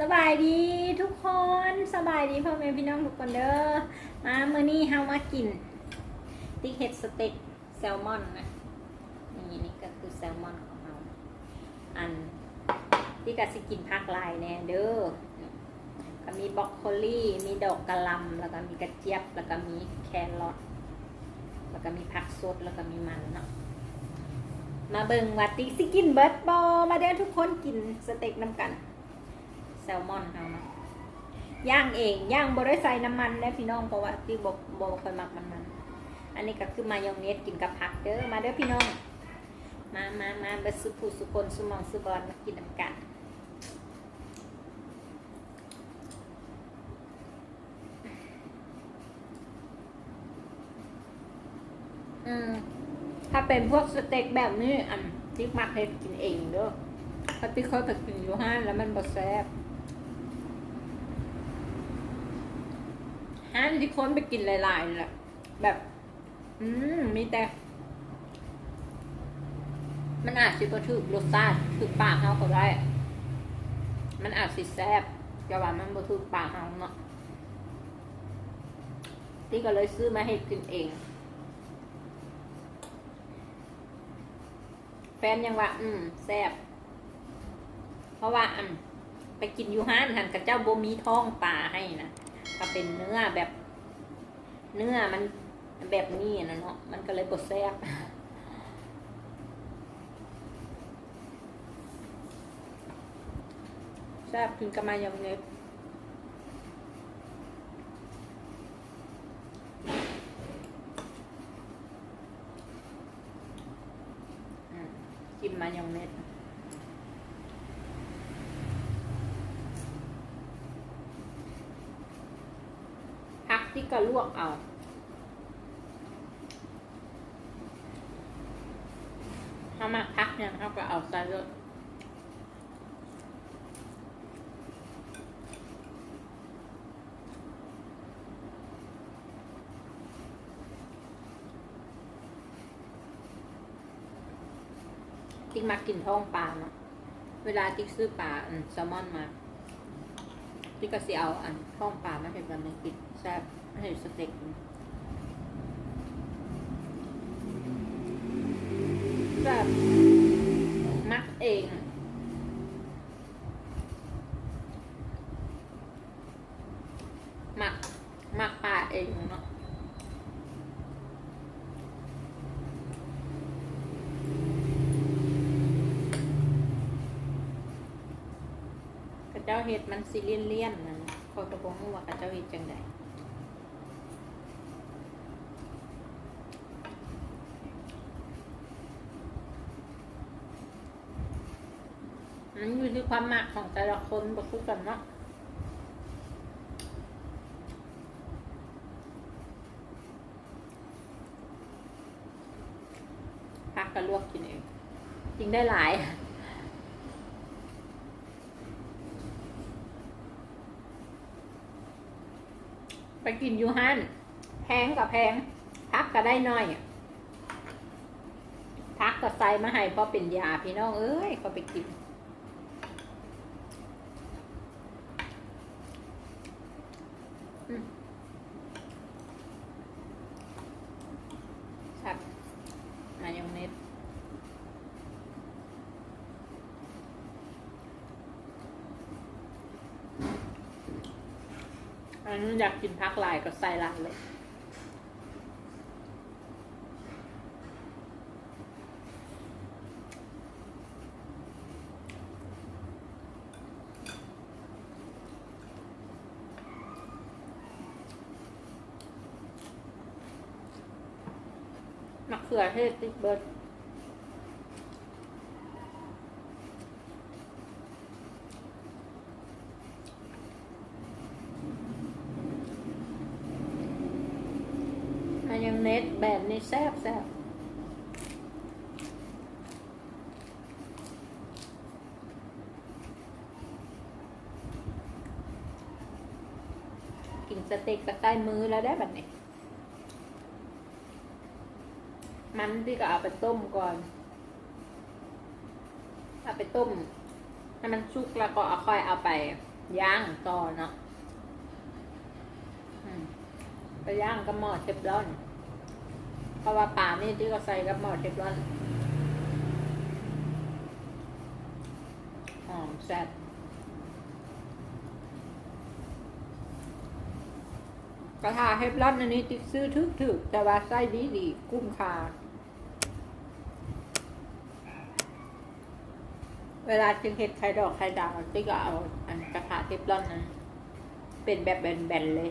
สบายดีทุกคนสบายดีพ่อแม่พี่น้องทุกคนเด้อมาเมื่อนี้เฮามากินติ๊กเห็ดสเต็กแซลมอนนะนี่นี่ก็คือแซลมอนของเราอันที่กสิกินผักลายแน่เด้อก็มีบรอกโคลีมีดอกกระลำแล้วก็มีกระเจี๊ยบแล้วก็มีแครอทแล้วก็มีผักสดแล้วก็มีมันเนาะมาเบิ่งว่าติ๊กสิกินเบิร์ดบอมาเด้อทุกคนกินสเต็กน้ำกัน แซลมอนเฮาเนาะย่างเองย่างบริใส่น้ำมันและพี่น้องเพราะว่าที่บบบ่ค่อยมักมันมันอันนี้ก็คือมายองเนสกินกับผักเด้อมาเด้อพี่น้อง มามามาเบดสุผู้สุคนสุมองสุบอลมากินน้ำกันอืมถ้าเป็นพวกสเต็กแบบนี้อันที่มักเฮ็ดกินเองเด้อปฏิเขาแต่กินอยู่ห้านแล้วมันบดแซ่บ ห้านที่คนไปกินหลายๆนั่แหละแบบ อืมมีแต่ มันอาจสิบ่ถูกรสชาติถูกปากเฮาก็ได้ มันอาจสิแซ่บแต่ว่ามันบ่ถูกปากเฮาเนาะที่ก็เลยซื้อมาให้กินเอง แฟนยังว่า อืมแซ่บเพราะว่าอันไปกินอยูฮานหันกับเจ้าโบมีท้องปลาให้นะ ก็เป็นเนื้อแบบ เนื้อมันแบบนี้นะเนาะมันก็เลยบดแซบแซ่บกินกับมายองเนสอืมกินมายองเนส พักที่ก็ลวกเอาถ้ามาพักเนี่ยเขาก็เอาใส่เลยติ๊กมากินท้องปลาเนาะเวลาติ๊กซื้อปลาแซลมอนมาที่ก็สิเอาอันท้องปลามาเห็นกันในกินแซ่บ ให้สเต็กแซ่บมักเองหมักหมักปลาเองเนาะกระเจ้าเห็ดมันสิเลี่ยนเลี่ยนๆนะคอยกระบอกว่า กระเจ้าเห็ดจังใด มันอยู่ที่ความหมักของแต่ละคนบ่คือกันเนาะพักก็ลวกกินเองกินได้หลายไปกินยูฮันแพงกับแพงพักก็ได้น้อยพักก็ใส่มาให้เพราะเป็นยาพี่น้องเอ้ยก็ไปกิน อืมครับมายองเนส อันนั้อยากกินพักลายก็ใส่ลายเลยมะเขือเทศติ๊กเบิร์ดมันยัง เน็ตแบบนี้แซ่บแซ่บกินสเต็กตะใกล้มือแล้วได้แบบนี้ มันที่ก็เอาไปต้มก่อน เอาไปต้มให้มันสุกแล้วก็เอาค่อยเอาไปย่างต่อเนาะไปย่างกับหม้อเทฟลอน เพราะว่าป่านี่ที่เขาใส่กับหมอเทฟลอนหอมแซ่บกระทาเทฟลอนอันนี้ติดซื้อทึกๆแต่ว่าไส้ดีดีกุ้มคาเวลาจึงเห็ดไข่ดอกไข่ดาวติ๊กก็เอาอันกระทะเทฟลอนนั้นเป็นแบบแบนๆเลย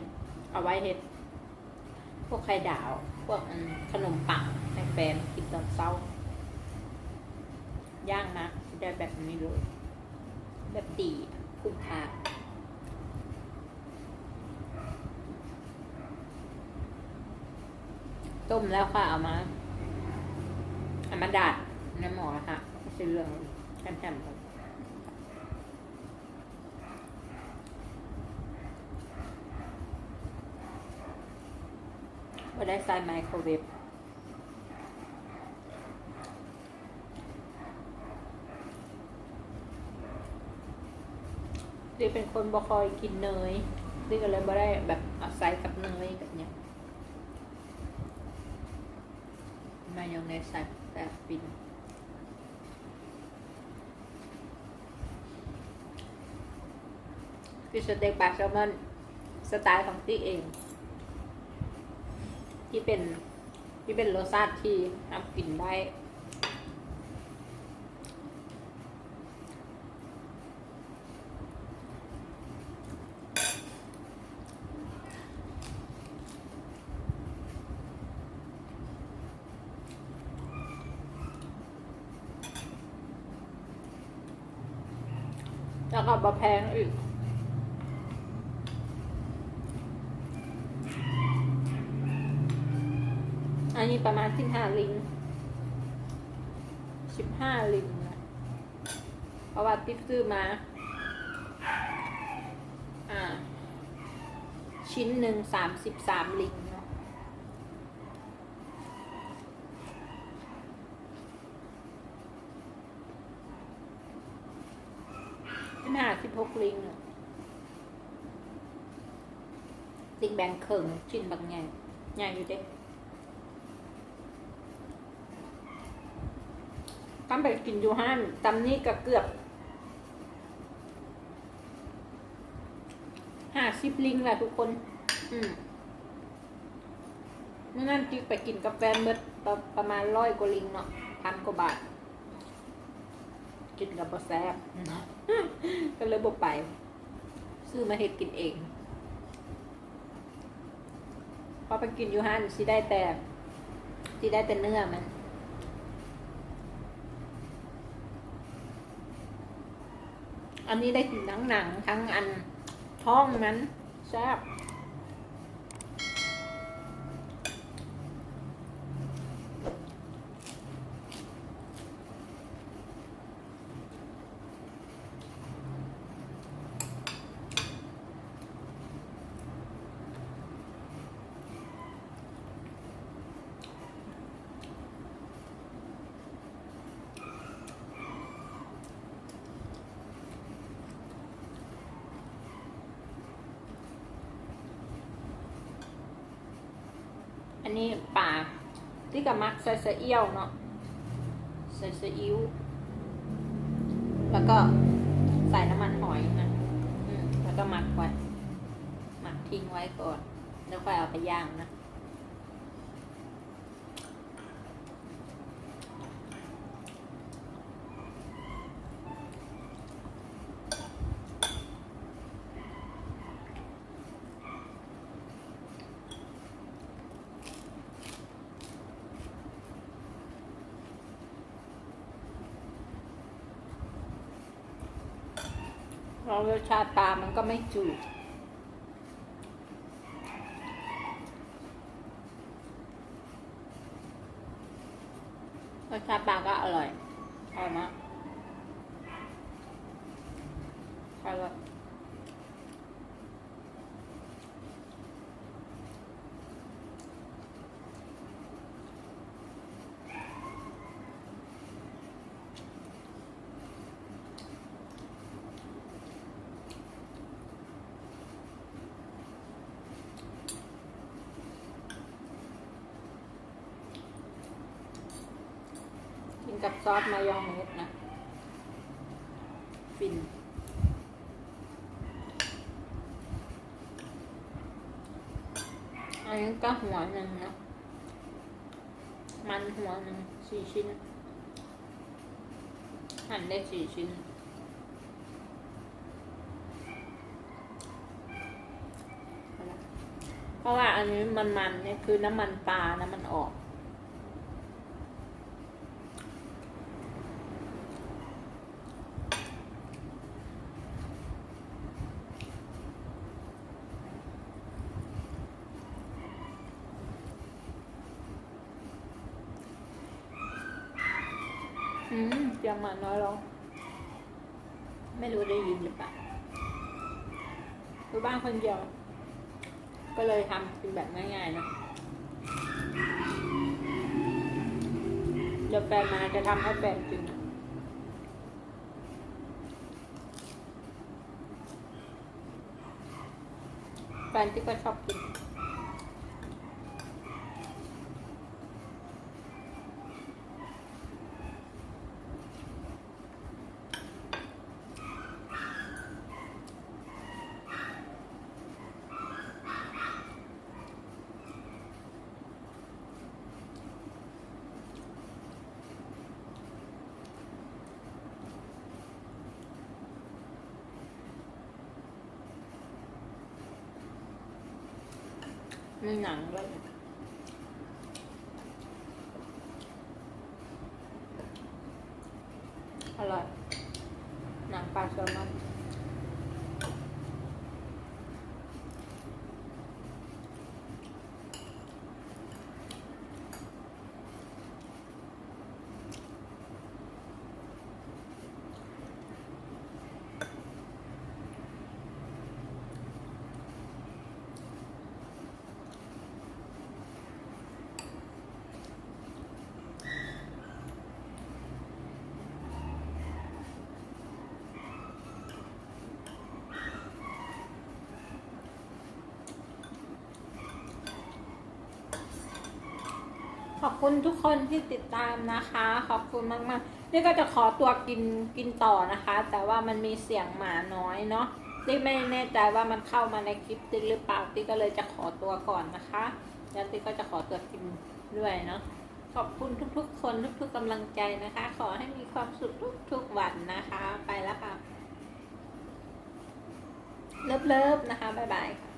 เอาไว้เห็ดพวกไข่ดาว พวกอันขนมปังในแฟนกินตอนเช้า ย่างนะได้แบบนี้เลย แบบดีคุ้มค่าต้มแล้วค่ะเอามาเอามาดัดน้ำหมอค่ะไม่ใช่เรื่องแค่ๆครับ ไม่ได้ใส่ไมโครเวฟดิเป็นคนบ่คอยกินเนยดิก็เลยบ่ได้แบบเอาใส่กับเนยกับเนี้ยมายองเนสใส่แต่ปินฟิชสเต็กปลาแซลมอนสไตล์ของติ๊กเอง ที่เป็นที่เป็นรสชาติที่ทำกินได้ แล้วก็บะแพงอีก อันนี้ประมาณสิบห้าลิงสิบห้าลิงนะเพราะว่าติ๊กซื้อมา อ่า ชิ้นหนึ่งสามสิบสามลิงเนาะสิบห้าสิบหกลิงอะลิงแบ่งเข่งชิ้นบางใหญ่ใหญ่อยู่เด้ ตำไปกินอยู่ห้านตำนี้ก็เกือบห้าสิบลิงแหละทุกคน อืมเมื่อนั้นจิ๊กไปกินกาแฟเมื่อประประมาณร้อยกว่าลิงเนาะพันกว่าบาท กินกับบะแซบก็เลยบอกไป ซื้อมาเฮ็ดกินเอง พอไปกินอยู่ห้านสิได้แต่สิได้แต่เนื้อมัน อันนี้ได้กินทั้งหนังทั้งอันท้องนั้นแซ่บ นี้ป่าที่กับมักใส่เสเอียวเนาะใส่เสอิวแล้วก็ใส่น้ำมันหอยนะแล้วก็หมักไว้หมักทิ้งไว้ก่อน แล้วค่อยเอาไปย่างนะ รารสชาติปลามันก็ไม่จืด รสชาติปลาก็อร่อยอร่อยมากอร่อย กินกับซอสมายองเนสนะ ฟิน อันนี้ก็หัวหนึ่งนะ มันหัวหนึ่งสี่ชิ้น หั่นได้สี่ชิ้นเพราะว่าอันนี้มันมันเนี่ยคือน้ำมันปลานะมันออก อืม เสียงหมาน้อยลงไม่รู้ได้ยินหรือเปล่าคือบ้านคนเดียว ก็เลยทำเป็นแบบง่ายๆนะเดี๋ยวแฟนมาจะทำให้แฟนกินแฟนที่ก็ชอบกิน ในหนังเลยอร่อย หนังปลาแซลมอน คุณทุกคนที่ติดตามนะคะ ขอบคุณมากๆ นี่ก็จะขอตัวกินกินต่อนะคะ แต่ว่ามันมีเสียงหมาน้อยเนาะติ๊กไม่แน่ใจว่ามันเข้ามาในคลิปติ๊กหรือเปล่าติ๊กก็เลยจะขอตัวก่อนนะคะแล้วติ๊กก็จะขอตัวกินด้วยเนาะขอบคุณทุกๆ คนทุกๆกำลังใจนะคะ ขอให้มีความสุขทุกๆวันนะคะ ไปแล้วค่ะ เลิฟๆนะคะบ๊ายบายค่ะ